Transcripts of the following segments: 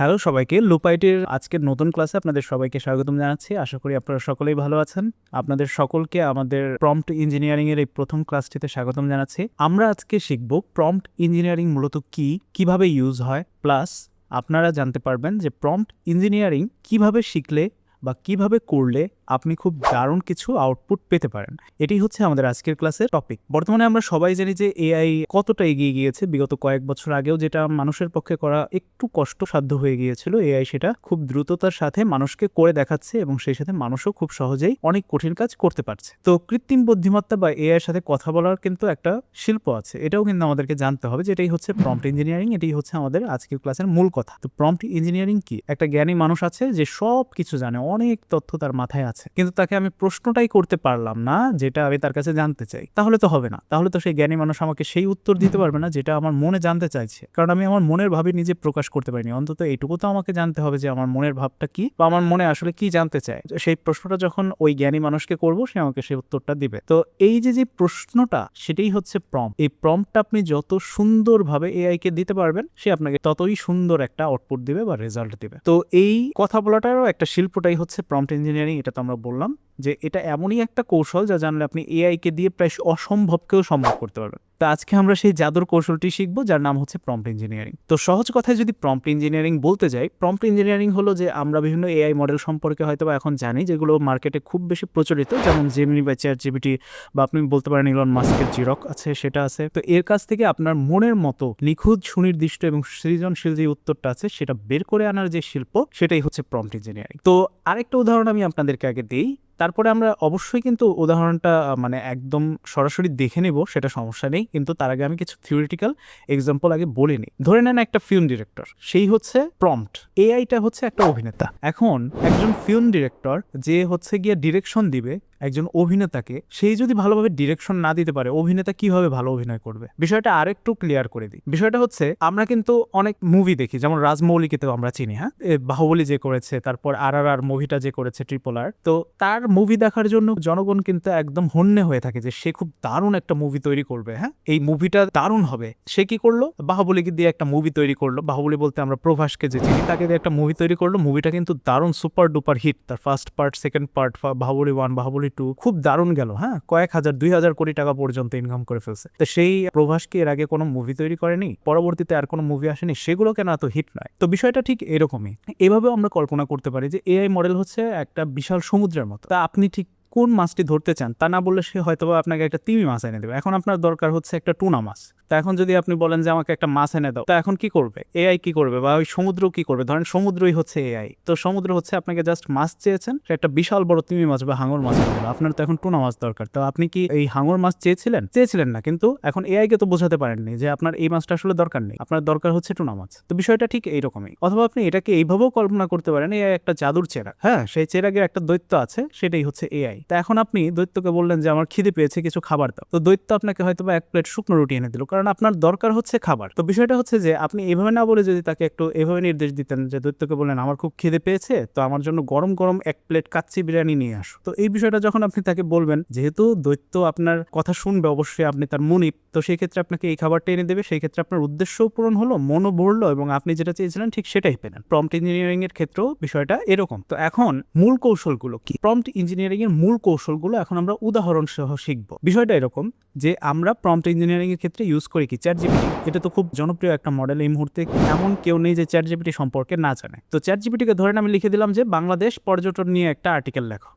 Hello সবাইকে লুপাইটের আজকের নতুন ক্লাসে আপনাদের সবাইকে স্বাগতম জানাচ্ছি। আশা করি আপনারা সকলেই ভালো আছেন। আপনাদের সকলকে আমাদের প্রম্পট ইঞ্জিনিয়ারিং এর এই প্রথম ক্লাসটিতে স্বাগতম জানাচ্ছি। আমরা আজকে শিখব প্রম্পট ইঞ্জিনিয়ারিং মূলত কি, কীভাবে ইউজ হয় প্লাস আপনারা জানতে পারবেন যে প্রম্পট ইঞ্জিনিয়ারিং কীভাবে শিখলে বা কীভাবে করলে আপনি খুব দারুণ কিছু আউটপুট পেতে পারেন। এটি হচ্ছে আমাদের আজকের ক্লাসের টপিক বর্তমানে আমরা সবাই জানি যে এআই কতটা এগিয়ে গিয়েছে বিগত কয়েক বছর আগেও, যেটা মানুষের পক্ষে করা একটু কষ্টসাধ্য হয়ে গিয়েছিল। এআই সেটা খুব দ্রুততার সাথে মানুষকে করে দেখাচ্ছে এবং সেই সাথে মানুষও খুব সহজেই অনেক কঠিন কাজ করতে পারছে। তো কৃত্রিম বুদ্ধিমত্তা বা এআই এর সাথে কথা বলার কিন্তু একটা শিল্প আছে। এটাও কিন্তু আমাদেরকে জানতে হবে যে এটাই হচ্ছে প্রম্পট ইঞ্জিনিয়ারিং এটাই হচ্ছে আমাদের আজকের ক্লাসের মূল কথা। তো প্রম্পট ইঞ্জিনিয়ারিং কি? একটা জ্ঞানী মানুষ আছে যে সব কিছু জানে, অনেক তথ্য তার মাথায় আছে। কিন্তু তাকে আমি প্রশ্নটাই করতে পারলাম না, যেটা আমি তার কাছে জানতে চাই। তাহলে তো হবে না। তাহলে তো সেই জ্ঞানী মানুষ আমাকে সেই উত্তর দিতে পারবে না, যেটা আমার মনে জানতে চাইছে। কারণ আমি আমার মনের ভাবে নিজে প্রকাশ করতে পারিনি। অন্তত এইটুকু তো আমাকে জানতে হবে যে আমার মনের ভাবটা কি বা আমার মনে আসলে কি জানতে চায়। সেই প্রশ্নটা যখন ওই জ্ঞানী মানুষকে করব, সে আমাকে সেই উত্তরটা দিবে। তো এই যে যে প্রশ্নটা, সেটাই হচ্ছে প্রম এই প্রম্পটা আপনি যত সুন্দরভাবে এআই কে দিতে পারবেন, সে আপনাকে ততই সুন্দর একটা আউটপুট দিবে বা রেজাল্ট দিবে। তো এই কথা বলাটারও একটা শিল্পটাই হচ্ছে প্রম্পট ইঞ্জিনিয়ারিং এটা তো বললাম যে এটা এমনই একটা কৌশল যা জানলে আপনি এআই কে দিয়ে প্রায় অসম্ভবকেও সম্ভব করতে পারবেন। তো আজকে আমরা সেই জাদুর কৌশলটি শিখব, যার নাম হচ্ছে প্রম্পট ইঞ্জিনিয়ারিং তো সহজ কথায় যদি প্রম্পট ইঞ্জিনিয়ারিং বলতে যাই প্রম্পট ইঞ্জিনিয়ারিং হলো যে আমরা বিভিন্ন এআই মডেল সম্পর্কে হয়তো বা এখন জানি, যেগুলো মার্কেটে খুব বেশি প্রচলিত, যেমন জেমিনি বা চেয়ার জিবিটি বা আপনি বলতে পারেন ইলন মাস্কের জিরক আছে, সেটা আছে। তো এর কাছ থেকে আপনার মনের মতো নিখুঁত, সুনির্দিষ্ট এবং সৃজনশীল যে উত্তরটা আছে, সেটা বের করে আনার যে শিল্প, সেটাই হচ্ছে প্রম্পট ইঞ্জিনিয়ারিং তো আরেকটা উদাহরণ আমি আপনাদেরকে আগে দিই তারপরে আমরা অবশ্যই কিন্তু উদাহরণটা মানে একদম সরাসরি দেখে নেব, সেটা সমস্যা নেই। কিন্তু তার আগে আমি কিছু থিওরিটিক্যাল এক্সাম্পল আগে বলে নিই। ধরে নেন একটা ফিল্ম ডিরেক্টর সেই হচ্ছে প্রম্পট এআইটা হচ্ছে একটা অভিনেতা। এখন একজন ফিল্ম ডিরেক্টর যে হচ্ছে গিয়ে ডিরেকশন দিবে একজন অভিনেতাকে সেই যদি ভালোভাবে ডিরেকশন না দিতে পারে, অভিনেতা কীভাবে ভালো অভিনয় করবে? বিষয়টা আরেকটু ক্লিয়ার করে দিই। বিষয়টা হচ্ছে, আমরা কিন্তু অনেক মুভি দেখি, যেমন রাজমৌলিকে তো আমরা চিনি হ্যাঁ? বাহুবলী যে করেছে, তারপর আর আর আর মুভিটা যে করেছে ট্রিপল আর তো তার মুভি দেখার জন্য জনগণ কিন্তু একদম হন্যে হয়ে থাকে যে, সে খুব দারুণ একটা মুভি তৈরি করবে হ্যাঁ? এই মুভিটা দারুণ হবে। সে কি করল? বাহুবলীকে দিয়ে একটা মুভি তৈরি করল। বাহুবলী বলতে আমরা প্রভাসকে যে চিনি, তাকে দিয়ে একটা মুভি তৈরি করল। মুভিটা কিন্তু দারুণ সুপার ডুপার হিট তার first part second part Baahubali one Baahubali two খুব দারুণ গেল হ্যাঁ? কয়েক হাজার, দুই হাজার কোটি টাকা পর্যন্ত ইনকাম করে ফেলছে। তো সেই প্রভাসকে এর আগে কোনো মুভি তৈরি করেনি? পরবর্তীতে আর কোনো মুভি আসেনি? সেগুলো কেন এত হিট নয়? তো বিষয়টা ঠিক এরকমই। এভাবেও আমরা কল্পনা করতে পারি যে এআই মডেল হচ্ছে একটা বিশাল সমুদ্রের মতো। তা আপনি ঠিক কোন মাছটি ধরতে চান তা না বললে সে হয়তো আপনাকে একটা তিমি মাছ এনে দেবে। এখন আপনার দরকার হচ্ছে একটা টুনা মাছ। তা এখন যদি আপনি বলেন যে আমাকে একটা মাছ এনে দাও, তা এখন কি করবে? এআই কি করবে? বা ওই সমুদ্র কি করবে? ধরেন সমুদ্রই হচ্ছে এআই তো সমুদ্র হচ্ছে আপনাকে জাস্ট মাছ চেয়েছেন একটা বিশাল বড় তিমি মাছ বা হাঙর মাছ আপনার তো এখন টুনা মাছ দরকার। তো আপনি কি এই হাঙর মাছ চেয়েছিলেন? চেয়েছিলেন না। কিন্তু এখন এআই কে তো বোঝাতে পারেননি যে আপনার এই মাছটা আসলে দরকার নেই। আপনার দরকার হচ্ছে টুনা মাছ। তো বিষয়টা ঠিক এইরকমই। অথবা আপনি এটাকে এইভাবেও কল্পনা করতে পারেন এআই একটা জাদুর চেরা। হ্যাঁ সেই চেরাগের একটা দৈত্য আছে, সেটাই হচ্ছে এআই তা এখন আপনি দৈত্যকে বললেন যে, আমার খিদে পেয়েছে, কিছু খাবার দাও। তো দৈত্য আপনাকে হয়তো বা এক প্লেট শুকনো রুটি এনে দিল। কারণ আপনার দরকার হচ্ছে খাবার। তো বিষয়টা হচ্ছে যে, আপনি এভাবে না বলে যদি তাকে একটু এভাবে নির্দেশ দিতেন যে, দৈত্যকে বললেন, আমার খুব খিদে পেয়েছে, তো আমার জন্য গরম গরম এক প্লেট কাচ্চি বিরিয়ানি নিয়ে আসো। তো এই বিষয়টা যখন আপনি তাকে বলবেন, যেহেতু দৈত্য আপনার কথা শুনবে অবশ্যই, আপনি তার মনিপ তো সেই ক্ষেত্রে আপনাকে এই খাবারটা এনে দেবে। সেই ক্ষেত্রে আপনার উদ্দেশ্যও পূরণ হলো, মনও ভরলো এবং আপনি যেটা চেয়েছিলেন ঠিক সেটাই পেলেন। প্রম্পট ইঞ্জিনিয়ারিং এর ক্ষেত্রেও বিষয়টা এরকম। তো এখন মূল কৌশলগুলো কি? প্রম্পট ইঞ্জিনিয়ারিং এর মূল কৌশলগুলো এখন আমরা উদাহরণ সহ শিখব। বিষয়টা এরকম যে, আমরা প্রম্পট ইঞ্জিনিয়ারিং এর ক্ষেত্রে ইউজ করি কি? চ্যাট জিপিটি এটা তো খুব জনপ্রিয় একটা মডেল এই মুহূর্তে। এমন কেউ নেই যে চ্যাট জিপিটি সম্পর্কে না জানে। তো চ্যাট জিপিটিকে ধরেন আমি লিখে দিলাম যে, বাংলাদেশ পর্যটন নিয়ে একটা আর্টিকেল লেখো।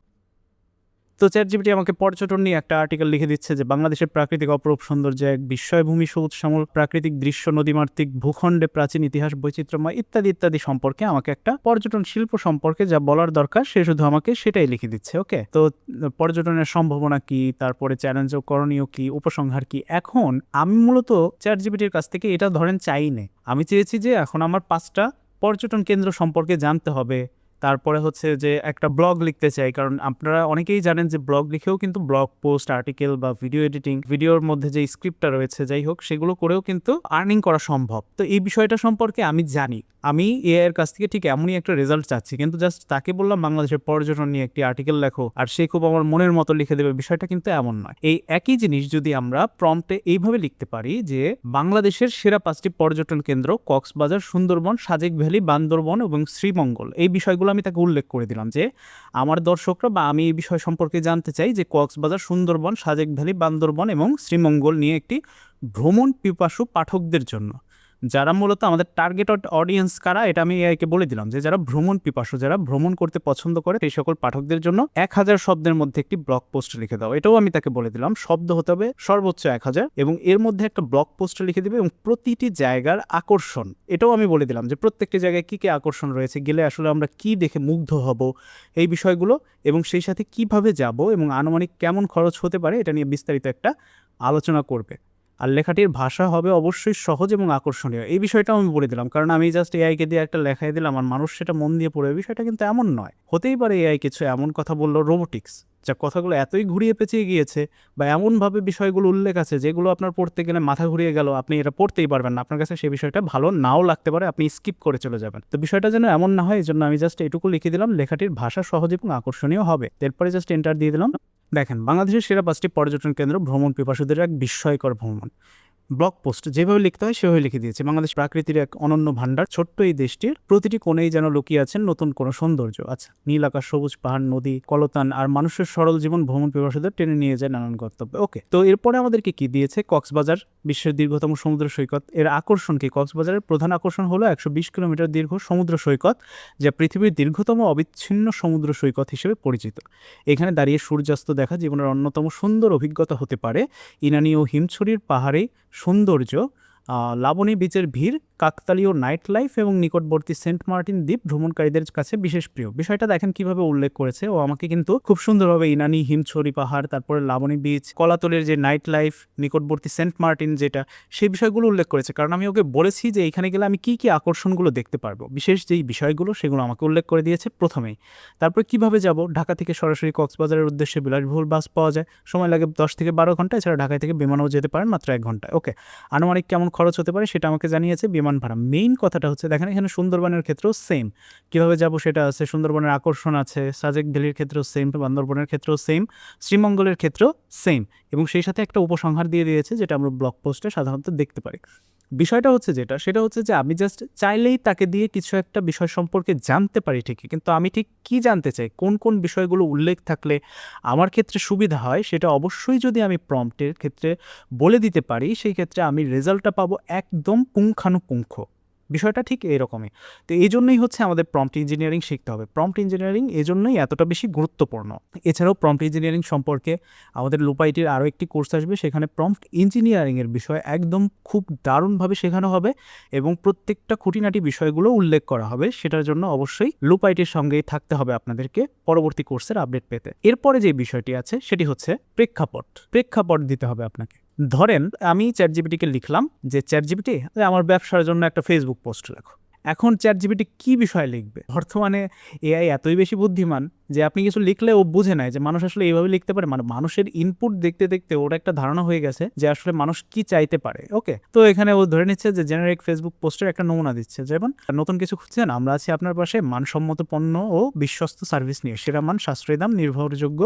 তো চ্যাট জিপিটি আমাকে পর্যটন নিয়ে একটা আর্টিকেল লিখে দিচ্ছে যে, বাংলাদেশের প্রাকৃতিক অপরূপ সৌন্দর্য এক বিস্ময়ভূমি সবুজ শ্যামল প্রাকৃতিক দৃশ্য, নদীমাতৃক ভূখণ্ডে প্রাচীন ইতিহাস, বৈচিত্র্যময় ইত্যাদি ইত্যাদি সম্পর্কে আমাকে একটা পর্যটন শিল্প সম্পর্কে যা বলার দরকার, সে শুধু আমাকে সেটাই লিখে দিচ্ছে ওকে তো, পর্যটনের সম্ভাবনা কি? তারপরে চ্যালেঞ্জ করণীয় কি? উপসংহার কি? এখন আমি মূলত চ্যাট জিপিটির কাছ থেকে এটা ধরেন চাই আমি চেয়েছি যে এখন আমার পাঁচটা পর্যটন কেন্দ্র সম্পর্কে জানতে হবে। তারপরে হচ্ছে যে একটা ব্লগ লিখতে চাই। কারণ আপনারা অনেকেই জানেন যে ব্লগ লিখেও কিন্তু ব্লগ পোস্ট, আর্টিকেল বা ভিডিও এডিটিং, ভিডিওর মধ্যে যে স্ক্রিপ্টটা রয়েছে, যাই হোক, সেগুলো করেও কিন্তু আর্নিং করা সম্ভব। তো এই বিষয়টা সম্পর্কে আমি জানি। আমি এআই এর কাছ থেকে ঠিক এমনই একটা রেজাল্ট চাচ্ছি, কিন্তু জাস্ট তাকে বললাম, বাংলাদেশের পর্যটন নিয়ে একটি আর্টিকেল লেখো, আর সে খুব আমার মনের মতো লিখে দেবে। বিষয়টা কিন্তু এমন নয়। এই একই জিনিস যদি আমরা প্রম্পটে এইভাবে লিখতে পারি যে, বাংলাদেশের সেরা পাঁচটি পর্যটন কেন্দ্র কক্সবাজার, সুন্দরবন, সাজেক ভ্যালি, বান্দরবন এবং শ্রীমঙ্গল। এই বিষয়গুলো আমি তাকে উল্লেখ করে দিলাম যে আমার দর্শকরা বা আমি এই বিষয় সম্পর্কে জানতে চাই যে কক্সবাজার, সুন্দরবন, সাজেক ভ্যালি, বান্দরবন এবং শ্রীমঙ্গল নিয়ে একটি ভ্রমণ পিপাসু পাঠকদের জন্য। যারা মূলত আমাদের টার্গেট অডিয়েন্স কারা, এটা আমি এআইকে বলে দিলাম যে যারা ভ্রমণ পিপাসু, যারা ভ্রমণ করতে পছন্দ করে, সেই সকল পাঠকদের জন্য এক হাজার শব্দের মধ্যে একটি ব্লগ পোস্ট লিখে দাও। এটাও আমি তাকে বলে দিলাম, শব্দ হতে হবে সর্বোচ্চ এক হাজার এবং এর মধ্যে একটা ব্লগ পোস্ট লিখে দিবে এবং প্রতিটি জায়গার আকর্ষণ। এটাও আমি বলে দিলাম যে প্রত্যেকটি জায়গায় কী কী আকর্ষণ রয়েছে, গেলে আসলে আমরা কি দেখে মুগ্ধ হব এই বিষয়গুলো এবং সেই সাথে কীভাবে যাব এবং আনুমানিক কেমন খরচ হতে পারে, এটা নিয়ে বিস্তারিত একটা আলোচনা করবে। আর লেখাটির ভাষা হবে অবশ্যই সহজ এবং আকর্ষণীয়। এই বিষয়টাও আমি বলে দিলাম, কারণ আমি জাস্ট এআইকে দিয়ে একটা লেখাই দিলাম আর মানুষ সেটা মন দিয়ে পড়বে বিষয়টা কিন্তু এমন নয়। হতেই পারে এআই কিছু এমন কথা বলল রোবোটিক্স যা কথাগুলো এতই ঘুরিয়ে পেঁচিয়ে গিয়েছে বা এমনভাবে বিষয়গুলো উল্লেখ আছে যেগুলো আপনার পড়তে গেলে মাথা ঘুরিয়ে গেল, আপনি এটা পড়তেই পারবেন না। আপনার কাছে সেই বিষয়টা ভালো নাও লাগতে পারে, আপনি স্কিপ করে চলে যাবেন। তো বিষয়টা যেন এমন না হয়, এই জন্য আমি জাস্ট এটুকু লিখে দিলাম, লেখাটির ভাষা সহজ এবং আকর্ষণীয় হবে। এরপরে জাস্ট এন্টার দিয়ে দিলাম। দেখেন বাংলাদেশের সেরা পাঁচটি পর্যটন কেন্দ্র ভ্রমণ পিপাসুদের এক বিস্ময়কর ভ্রমণ। ব্লগ পোস্ট যেভাবে লিখতে হয় সেভাবে লিখে দিয়েছে। বাংলাদেশ প্রাকৃতির এক অনন্য ভাণ্ডার। ছোট্ট এই দেশটির প্রতিটি কোণেই যেন লুকিয়ে আছেন নতুন কোনো সৌন্দর্য। আচ্ছা নীল আকাশ, সবুজ পাহাড়, নদী, কলতান আর মানুষের সরল জীবন ভ্রমণ পিপাসুদের টেনে নিয়ে যায় নানান কর্তব্য ওকে, তো এরপরে আমাদেরকে কি দিয়েছে? কক্সবাজার, বিশ্বের দীর্ঘতম সমুদ্র সৈকত। এর আকর্ষণ কি? কক্সবাজারের প্রধান আকর্ষণ হলো একশো বিশ কিলোমিটার দীর্ঘ সমুদ্র সৈকত, যা পৃথিবীর দীর্ঘতম অবিচ্ছিন্ন সমুদ্র সৈকত হিসেবে পরিচিত। এখানে দাঁড়িয়ে সূর্যাস্ত দেখা জীবনের অন্যতম সুন্দর অভিজ্ঞতা হতে পারে। ইনানি ও হিমছড়ির পাহাড়ে সৌন্দর্য লাবণী বীচের ভিড় কাকতালীয় নাইট লাইফ এবং নিকটবর্তী সেন্ট মার্টিন দ্বীপ ভ্রমণকারীদের কাছে বিশেষ প্রিয়। বিষয়টা দেখেন কীভাবে উল্লেখ করেছে। ও আমাকে কিন্তু খুব সুন্দরভাবে ইনানি, হিমছড়ি পাহাড়, তারপরে লাবণী বিচ কলাতলের যে নাইট লাইফ নিকটবর্তী সেন্ট মার্টিন যেটা, সেই বিষয়গুলো উল্লেখ করেছে। কারণ আমি ওকে বলেছি যে এখানে গেলে আমি কি কি আকর্ষণগুলো দেখতে পারব। বিশেষ যেই বিষয়গুলো, সেগুলো আমাকে উল্লেখ করে দিয়েছে প্রথমেই। তারপর কীভাবে যাব? ঢাকা থেকে সরাসরি কক্সবাজারের উদ্দেশ্যে বিলাসবহুল বাস পাওয়া যায়। সময় লাগে দশ থেকে বারো ঘণ্টা, এছাড়া ঢাকা থেকে বিমানও যেতে পারেন মাত্র এক ঘন্টায়। ওকে, আনুমানিক কেমন খরচ হতে পারে সেটা আমাকে জানিয়েছে বিমান ভাড়া। মেইন কথাটা হচ্ছে, দেখেন এখানে সুন্দরবনের ক্ষেত্রেও সেম কীভাবে যাব সেটা আছে, সুন্দরবনের আকর্ষণ আছে, সাজেক ভ্যালির ক্ষেত্রেও সেম বান্দরবনের ক্ষেত্রেও সেম শ্রীমঙ্গলের ক্ষেত্রেও সেম এবং সেই সাথে একটা উপসংহার দিয়ে দিয়েছে, যেটা আমরা ব্লগ পোস্টে সাধারণত দেখতে পারি। বিষয়টা হচ্ছে যেটা, সেটা হচ্ছে যে আমি জাস্ট চাইলেই তাকে দিয়ে কিছু একটা বিষয় সম্পর্কে জানতে পারি ঠিকই, কিন্তু আমি ঠিক কি জানতে চাই, কোন কোন বিষয়গুলো উল্লেখ থাকলে আমার ক্ষেত্রে সুবিধা হয়, সেটা অবশ্যই যদি আমি প্রম্পটের ক্ষেত্রে বলে দিতে পারি, সেই ক্ষেত্রে আমি রেজাল্টটা পাবো একদম পুঙ্খানুপুঙ্খ। বিষয়টা ঠিক এরকমই। তো এই জন্যই হচ্ছে আমাদের প্রম্পট ইঞ্জিনিয়ারিং শিখতে হবে। প্রম্পট ইঞ্জিনিয়ারিং এই জন্যই এতটা বেশি গুরুত্বপূর্ণ। এছাড়াও প্রম্পট ইঞ্জিনিয়ারিং সম্পর্কে আমাদের লোপাইটির আরও একটি কোর্স আসবে, সেখানে প্রম্পট ইঞ্জিনিয়ারিংয়ের বিষয় একদম খুব দারুণভাবে শেখানো হবে এবং প্রত্যেকটা খুঁটিনাটি বিষয়গুলো উল্লেখ করা হবে। সেটার জন্য অবশ্যই লোপাইটির সঙ্গেই থাকতে হবে আপনাদেরকে পরবর্তী কোর্সের আপডেট পেতে। এরপরে যে বিষয়টি আছে, সেটি হচ্ছে প্রেক্ষাপট। প্রেক্ষাপট দিতে হবে আপনাকে। ধরেন আমি চ্যাট জিবিটিকে লিখলাম যে চ্যাট জিবিটি আমার ব্যবসার জন্য একটা ফেসবুক পোস্ট লেখো এখন চ্যাট জিবিটি কী বিষয়ে লিখবে? বর্তমানে এআই এতই বেশি বুদ্ধিমান যে আপনি কিছু লিখলে ও বুঝে নেয় যে মানুষ আসলে এইভাবে লিখতে পারে। মানে মানুষের ইনপুট দেখতে দেখতে ওর একটা ধারণা হয়ে গেছে যে আসলে মানুষ কি চাইতে পারে। ওকে তো এখানে ও ধরে নিচ্ছে যে জেনারিক ফেসবুক পোস্টের একটা নমুনা দিচ্ছে যেমন নতুন কিছু খুঁজছেন? আমরা আছি আপনার পাশে মানসম্মত পণ্য ও বিশ্বস্ত সার্ভিস নিয়ে। সেরা মান, সাশ্রয়ী দাম, নির্ভরযোগ্য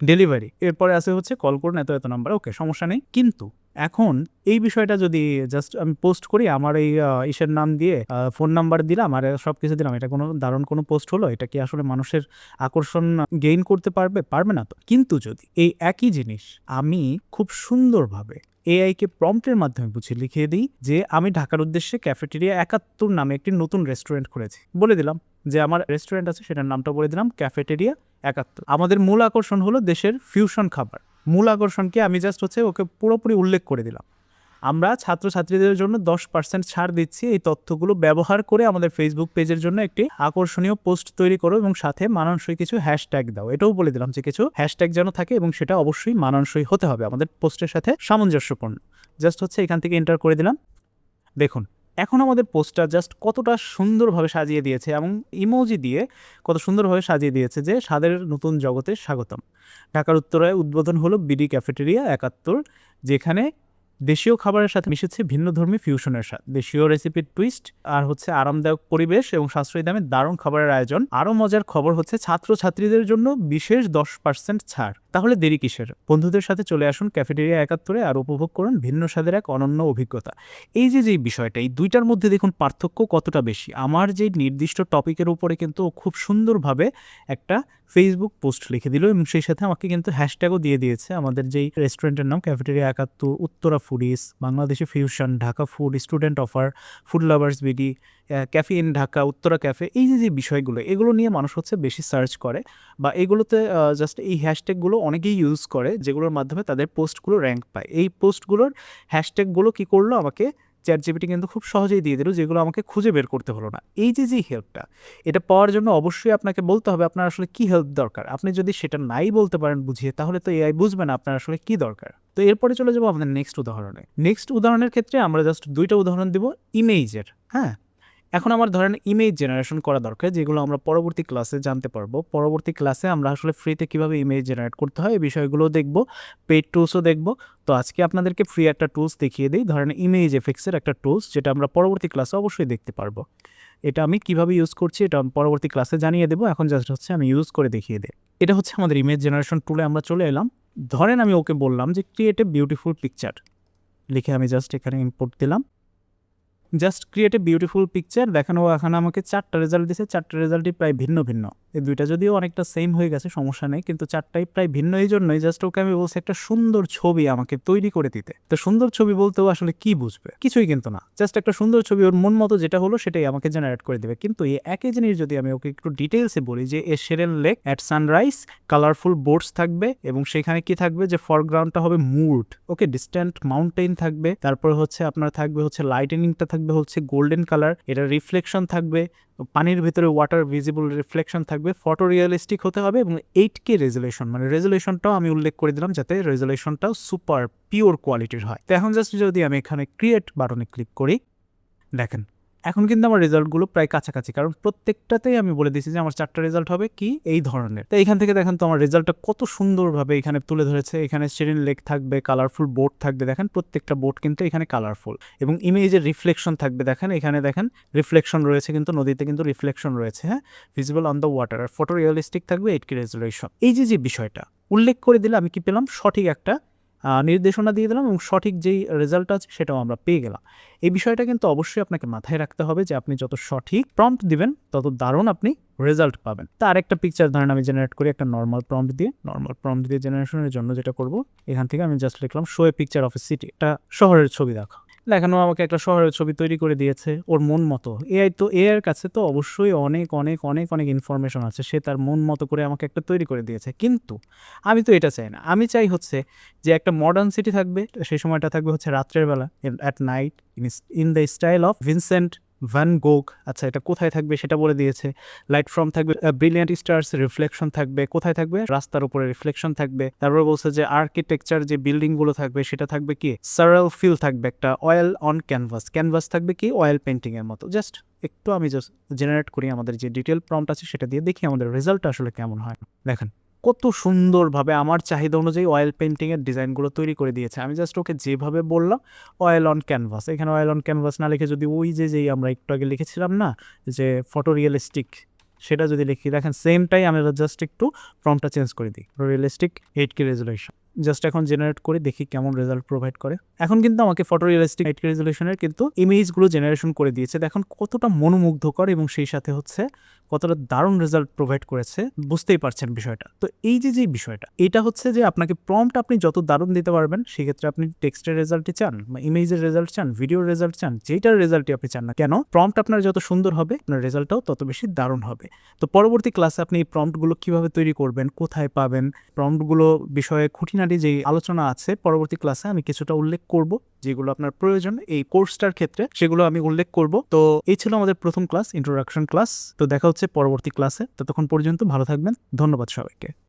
ডেলিভারি এরপরে আছে হচ্ছে, কল করুন, এত এত নাম্বার ওকে সমস্যা নেই। কিন্তু এখন এই বিষয়টা যদি জাস্ট আমি পোস্ট করি, আমার এই ইসের নাম দিয়ে ফোন নাম্বার দিলাম আর সব কিছু দিলাম, এটা কোনো দারুণ কোনো পোস্ট হলো, এটা কি আসলে মানুষের আকর্ষণ গেইন করতে পারবে? পারবে না তো। কিন্তু যদি এই একই জিনিস আমি খুব সুন্দরভাবে এআইকে প্রম্পটের মাধ্যমে বুঝিয়ে লিখিয়ে দিই যে আমি ঢাকার উদ্দেশ্যে ক্যাফেটেরিয়া একাত্তর নামে একটি নতুন রেস্টুরেন্ট খুলেছি। বলে দিলাম যে আমার রেস্টুরেন্ট আছে, সেটার নামটা বলে দিলাম ক্যাফেটেরিয়া একাত্তর। আমাদের মূল আকর্ষণ হলো দেশের ফিউশন খাবার। মূল আকর্ষণকে আমি জাস্ট হচ্ছে ওকে পুরোপুরি উল্লেখ করে দিলাম। আমরা ছাত্রছাত্রীদের জন্য দশ পার্সেন্ট ছাড় দিচ্ছি এই তথ্যগুলো ব্যবহার করে আমাদের ফেসবুক পেজের জন্য একটি আকর্ষণীয় পোস্ট তৈরি করো এবং সাথে মানানসই কিছু হ্যাশট্যাগ দাও। এটাও বলে দিলাম যে কিছু হ্যাশট্যাগ যেন থাকে এবং সেটা অবশ্যই মানানসই হতে হবে। আমাদের পোস্টের সাথে সামঞ্জস্যপূর্ণ। জাস্ট হচ্ছে এখান থেকে এন্টার করে দিলাম। দেখুন এখন আমাদের পোস্টটা জাস্ট কতটা সুন্দরভাবে সাজিয়ে দিয়েছে এবং ইমোজি দিয়ে কত সুন্দরভাবে সাজিয়ে দিয়েছে যে স্বাদের নতুন জগতে স্বাগতম। ঢাকার উত্তরায় উদ্বোধন হলো বিডি ক্যাফেটেরিয়া একাত্তর, যেখানে দেশীয় খাবারের সাথে মিশেছে ভিন্ন ধর্মী ফিউশনের স্বাদ। দেশীয় রেসিপির টুইস্ট আর হচ্ছে আরামদায়ক পরিবেশ এবং সাশ্রয়ী দামে দারুণ খাবারের আয়োজন। আরও মজার খবর হচ্ছে ছাত্রছাত্রীদের জন্য বিশেষ দশ পার্সেন্ট ছাড়। তাহলে দেরি কিসের? বন্ধুদের সাথে চলে আসুন ক্যাফেটেরিয়া একাত্তরে আর উপভোগ করুন ভিন্ন স্বাদের এক অনন্য অভিজ্ঞতা। এই যে যেই বিষয়টা, এই দুইটার মধ্যে দেখুন পার্থক্য কতটা বেশি? আমার যে নির্দিষ্ট টপিকের উপরে কিন্তু খুব সুন্দরভাবে একটা ফেসবুক পোস্ট লিখে দিল এবং সেই সাথে আমাকে কিন্তু হ্যাশট্যাগও দিয়ে দিয়েছে। আমাদের যেই রেস্টুরেন্টের নাম ক্যাফেটেরিয়া একাত্তর, Uttara foodies Bangladeshi fusion Dhaka food student offer food lovers BD cafe in Dhaka, Uttara cafe, এই যে যে বিষয়গুলো, এগুলো নিয়ে মানুষ হচ্ছে বেশি সার্চ করে বা এগুলোতে জাস্ট এই হ্যাশট্যাগুলো অনেকেই ইউজ করে যেগুলোর মাধ্যমে তাদের পোস্টগুলো র্যাঙ্ক পায়। এই পোস্টগুলোর হ্যাশট্যাগুলো কী করল আমাকে? চ্যাট জিপিটি কিন্তু খুব সহজেই দিয়ে দিল, যেগুলো আমাকে খুঁজে বের করতে হলো না। এই যে যে হেল্পটা এটা পাওয়ার জন্য অবশ্যই আপনাকে বলতে হবে আপনার আসলে কি হেল্প দরকার। আপনি যদি সেটা নাই বলতে পারেন বুঝিয়ে, তাহলে তো এআই বুঝবে না আপনার আসলে কি দরকার। তো এরপরে চলে যাব আমাদের নেক্সট উদাহরণে। নেক্সট উদাহরণের ক্ষেত্রে আমরা জাস্ট দুইটা উদাহরণ দিব ইমেজের হ্যাঁ? এখন আমার ধরেন ইমেজ জেনারেশন করা দরকার, যেগুলো আমরা পরবর্তী ক্লাসে জানতে পারব। পরবর্তী ক্লাসে আমরা আসলে ফ্রিতে কীভাবে ইমেজ জেনারেট করতে হয় এই বিষয়গুলো দেখব পেড টুলসও দেখব। তো আজকে আপনাদেরকে ফ্রি একটা টুলস দেখিয়ে দিই, ধরেন ইমেজ এফেক্টসের একটা টুলস যেটা আমরা পরবর্তী ক্লাসে অবশ্যই দেখতে পারব। এটা আমি কীভাবে ইউজ করছি, এটা পরবর্তী ক্লাসে জানিয়ে দেবো, এখন জাস্ট হচ্ছে আমি ইউজ করে দেখিয়ে দিই। এটা হচ্ছে আমাদের ইমেজ জেনারেশন টুলে আমরা চলে এলাম। ধরেন আমি ওকে বললাম যে ক্রিয়েট এ বিউটিফুল পিকচার লিখে আমি জাস্ট এখানে ইম্পোর্ট দিলাম। Just create a beautiful picture দেখানো এখানে আমাকে চারটা রেজাল্ট দিছে, চারটা রেজাল্টই প্রায় ভিন্ন ভিন্ন। এই দুইটা যদিও অনেকটা সেম হয়ে গেছে, সমস্যা নেই, কিন্তু চারটাই প্রায় ভিন্ন, এই জন্যই জাস্ট ওকে আমি বলছি একটা সুন্দর ছবি আমাকে তৈরি করে দিতে। তো সুন্দর ছবি বলতেও আসলে কি বুঝবে? কিছুই কিন্তু না। জাস্ট একটা সুন্দর ছবি, ওর মন মতো যেটা হলো সেটাই আমাকে জেনারেট করে দেবে। কিন্তু এই একই জিনিস যদি আমি ওকে একটু ডিটেলসে বলি যে, a serene lake at sunrise colourful boards থাকবে এবং সেখানে কি থাকবে? যে ফরগ্রাউন্ডটা হবে মুড ওকে ডিস্ট্যান্ট মাউন্টেন থাকবে, তারপর হচ্ছে আপনার থাকবে হচ্ছে লাইটেনিংটা থাকবে হচ্ছে গোল্ডেন কালার এটা রিফ্লেকশন থাকবে, পানির ভিতরে ওয়াটার ভিজিবল রিফ্লেকশন থাকবে ফটো রিয়েলিস্টিক হতে হবে এবং এইট কে রেজুলেশন মানে রেজুলেশনটাও আমি উল্লেখ করে দিলাম যাতে রেজুলেশনটাও সুপার পিওর কোয়ালিটির হয়। তো এখন জাস্ট যদি আমি এখানে ক্রিয়েট বাটনে ক্লিক করি, দেখেন এখন কিন্তু আমার রেজাল্টগুলো প্রায় কাছাকাছি, কারণ প্রত্যেকটাতেই আমি বলে দিয়েছি যে আমার চারটা রেজাল্ট হবে কি এই ধরনের। তো এখান থেকে দেখেন তো আমার রেজাল্টটা কত সুন্দরভাবে এখানে তুলে ধরেছে। এখানে সেরিন লেক থাকবে, কালারফুল বোর্ড থাকবে, দেখেন প্রত্যেকটা বোর্ড কিন্তু এখানে কালারফুল। এবং ইমেজের রিফ্লেকশন থাকবে, দেখেন এখানে দেখেন রিফ্লেকশন রয়েছে কিন্তু, নদীতে কিন্তু রিফ্লেকশন রয়েছে হ্যাঁ? ভিজিবল অন দ্য ওয়াটার আর ফটো রিয়েলিস্টিক থাকবে এইট কে রেজুলেশন এই যে যে বিষয়টা, উল্লেখ করে দিলে আমি কি পেলাম? সঠিক একটা নির্দেশনা দিয়ে দিলাম এবং সঠিক যেই রেজাল্ট আছে সেটাও আমরা পেয়ে গেলাম। এই বিষয়টা কিন্তু অবশ্যই আপনাকে মাথায় রাখতে হবে যে আপনি যত সঠিক প্রম্পট দিবেন, তত দারুণ আপনি রেজাল্ট পাবেন। তার একটা পিকচার ধরেন আমি জেনারেট করি একটা নর্মাল প্রম্পট দিয়ে। নর্মাল প্রম্পট দিয়ে জেনারেশনের জন্য যেটা করব, এখান থেকে আমি জাস্ট লিখলাম show a picture of a city একটা শহরের ছবি দেখা দেখানো আমাকে একটা শহরের ছবি তৈরি করে দিয়েছে ওর মন মতো। এআই তো, এআইয়ের কাছে তো অবশ্যই অনেক অনেক অনেক অনেক ইনফরমেশন আছে। সে তার মন মতো করে আমাকে একটা তৈরি করে দিয়েছে। কিন্তু আমি তো এটা চাই না। আমি চাই হচ্ছে যে একটা মডার্ন সিটি থাকবে সেই সময়টা থাকবে হচ্ছে রাত্রের বেলা at night in the style of Vincent van Gogh আচ্ছা এটা কোথায় থাকবে সেটা বলে দিয়েছে। লাইট ফ্রম থাকবে ব্রিলিয়ান্ট স্টার্স রিফ্লেকশন থাকবে। কোথায় থাকবে? রাস্তার উপরে রিফ্লেকশন থাকবে। তারপরে বলছে যে আর্কিটেকচার যে বিল্ডিংগুলো থাকবে সেটা থাকবে কি? সারাল ফিল থাকবে একটা অয়েল অন ক্যানভাস ক্যানভাস থাকবে কি? অয়েল পেন্টিং এর মতো। জাস্ট একটু আমি জাস্ট জেনারেট করি আমাদের যে ডিটেল প্রম্পট আছে সেটা দিয়ে দেখি আমাদের রেজাল্ট আসলে কেমন হয়। দেখেন। কত সুন্দরভাবে আমার চাহিদা অনুযায়ী অয়েল পেন্টিংয়ের ডিজাইনগুলো তৈরি করে দিয়েছে। আমি জাস্ট ওকে যেভাবে বললাম অয়েল অন ক্যানভাস এখানে অয়েল অন ক্যানভাস না লিখে যদি ওই যে, যেই আমরা একটু আগে লিখেছিলাম না, যে ফটো রিয়েলিস্টিক সেটা যদি লিখি, দেখেন সেমটাই আমরা জাস্ট একটু ফর্মটা চেঞ্জ করে দিই। Realistic eight K resolution just এখন জেনারেট করে দেখি কেমন রেজাল্ট প্রোভাইড করে। এখন কিন্তু আমাকে ফটো রিয়েলিস্টিক এইট কে রেজুলেশনের কিন্তু ইমেজগুলো জেনারেশন করে দিয়েছে। দেখুন কতটা মনোমুগ্ধকর এবং সেই সাথে হচ্ছে কতটা দারুণ রেজাল্ট প্রোভাইড করেছে। বুঝতেই পারছেন বিষয়টা। তো এই যে যে বিষয়টা, এটা হচ্ছে যে আপনাকে প্রম্পট আপনি যত দারুণ দিতে পারবেন, সেক্ষেত্রে আপনি টেক্সটের রেজাল্টই চান বা ইমেজের রেজাল্ট চান ভিডিওর রেজাল্ট চান যেটার রেজাল্টই আপনি চান না কেন প্রম্পট আপনার যত সুন্দর হবে, আপনার রেজাল্টটাও তত বেশি দারুণ হবে। তো পরবর্তী ক্লাসে আপনি এই প্রম্পটগুলো কীভাবে তৈরি করবেন, কোথায় পাবেন প্রম্পটগুলো বিষয়ে খুঁটিনাটি যে আলোচনা আছে, পরবর্তী ক্লাসে আমি কিছুটা উল্লেখ করব যেগুলো আপনার প্রয়োজন এই কোর্সটার ক্ষেত্রে, সেগুলো আমি উল্লেখ করব। তো এই ছিল আমাদের প্রথম ক্লাস ইন্ট্রোডাকশন ক্লাস তো দেখা হচ্ছে পরবর্তী ক্লাসে ততক্ষণ পর্যন্ত ভালো থাকবেন। ধন্যবাদ সবাইকে।